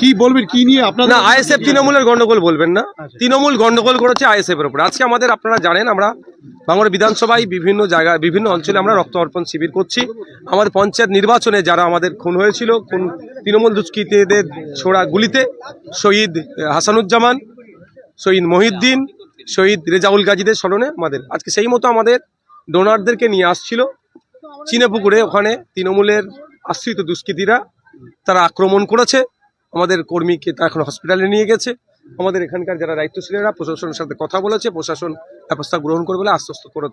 কি বলবেন? কি নিয়ে আপনার না আইএসএফ তৃণমূলের গন্ডগোল বলবেন না। তৃণমূল গন্ডগোল করেছে আইএসএফ এর উপর। আজকে আমাদের আপনারা জানেন আমরা বাংলার বিধানসভায় বিভিন্ন জায়গায় বিভিন্ন অঞ্চলে আমরা রক্ত অর্পণ শিবির করছি। আমাদের পঞ্চায়েত নির্বাচনে যারা আমাদের খুন হয়েছিল খুন তৃণমূল দুষ্কৃতীদের ছোড়া গুলিতে শহীদ হাসানুজ্জামান শহীদ মহিউদ্দিন শহীদ রেজাউল গাজীদের স্মরণে আমাদের আজকে সেই মতো আমাদের ডোনারদেরকে নিয়ে আসছিল। চিনেপুকুরে ওখানে তৃণমূলের আশ্রিত দুষ্কৃতীরা তারা আক্রমণ করেছে। আমাদের কর্মীকে তারা এখন হসপিটালে নিয়ে গেছে। আমাদের এখানকার যারা দায়িত্বশীলেরা প্রশাসনের সাথে কথা বলেছে প্রশাসন ব্যবস্থা গ্রহণ করবে বলে আশ্বস্ত করে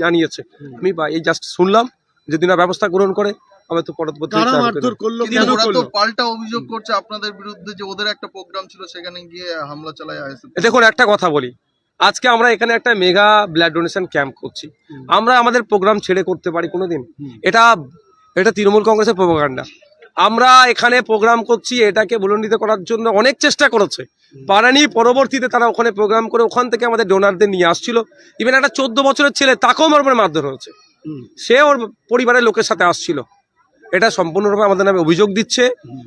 জানিয়েছে। আমি বা এই জাস্ট শুনলাম যদি না ব্যবস্থা গ্রহণ করে আমি তো পরবর্তী কারা মারধর করল কিন্তু কেন ওরা তো করল? পাল্টা অভিযোগ করছে আপনাদের বিরুদ্ধে যে ওদের একটা প্রোগ্রাম ছিল সেখানে গিয়ে হামলা চালায় দেখুন একটা কথা বলি। আজকে আমরা এখানে একটা মেগা ব্লাড ডোনেশন ক্যাম্প করছি। আমরা আমাদের প্রোগ্রাম ছেড়ে করতে পারি কোনোদিন? এটা এটা তৃণমূল কংগ্রেসের প্রোপাগান্ডা আমরা এখানে প্রোগ্রাম করছি এটাকে বুলন্ডিত করার জন্য অনেক চেষ্টা করেছে। পারানি পরবর্তীতে তারা ওখানে প্রোগ্রাম করে ওখান থেকে আমাদের ডোনারদের নিয়ে আসছিল। ইভেন একটা চোদ্দ বছরের ছেলে তাকেও মারবার মারধর হয়েছে। সে ওর পরিবারের লোকের সাথে আসছিল। এটা সম্পূর্ণরূপে আমাদের নামে অভিযোগ দিচ্ছে।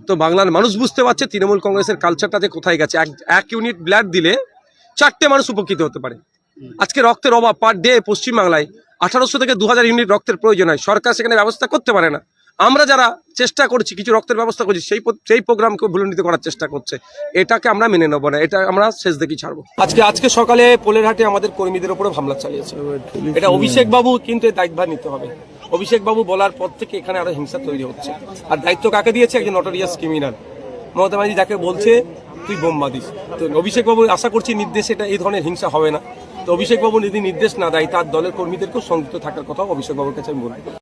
তো বাংলার মানুষ বুঝতে পারছে তৃণমূল কংগ্রেসের কালচারটা যে কোথায় গেছে। এক এক ইউনিট ব্লাড দিলে চারটে মানুষ উপকৃত হতে পারে। আজকে রক্তের অভাব পার ডে পশ্চিমবাংলায়। আঠারোশো থেকে দু হাজার ইউনিট রক্তের প্রয়োজন হয়। সরকার সেখানে ব্যবস্থা করতে পারে না। আমরা যারা চেষ্টা করছি কিছু রক্তের ব্যবস্থা করছি সেই সেই প্রোগ্রামকে ভুলন্ডিত করার চেষ্টা করছে। এটাকে আমরা মেনে নেব না এটা আমরা শেষ দেখি ছাড়বো। আজকে আজকে সকালে পোলেরহাটে আমাদের কর্মীদের উপরে হামলা চালিয়েছে এটা অভিষেক বাবু কিন্তু এর দায়িত্বভার নিতে হবে। অভিষেক বাবু বলার পর থেকে এখানে আরও হিংসা তৈরি হচ্ছে। আর দায়িত্ব কাকে দিয়েছে? একজন নটোরিয়াস ক্রিমিনাল মমতা ব্যানার্জি যাকে বলছে তুই বোম্বা দিস তো অভিষেক বাবু আশা করছি নির্দেশ এটা এই ধরনের হিংসা হবে না। তো অভিষেক বাবু যদি নির্দেশ না দেয় তার দলের কর্মীদেরকেও সংযুক্ত থাকার কথা অভিষেক বাবুর কাছে আমি বলব।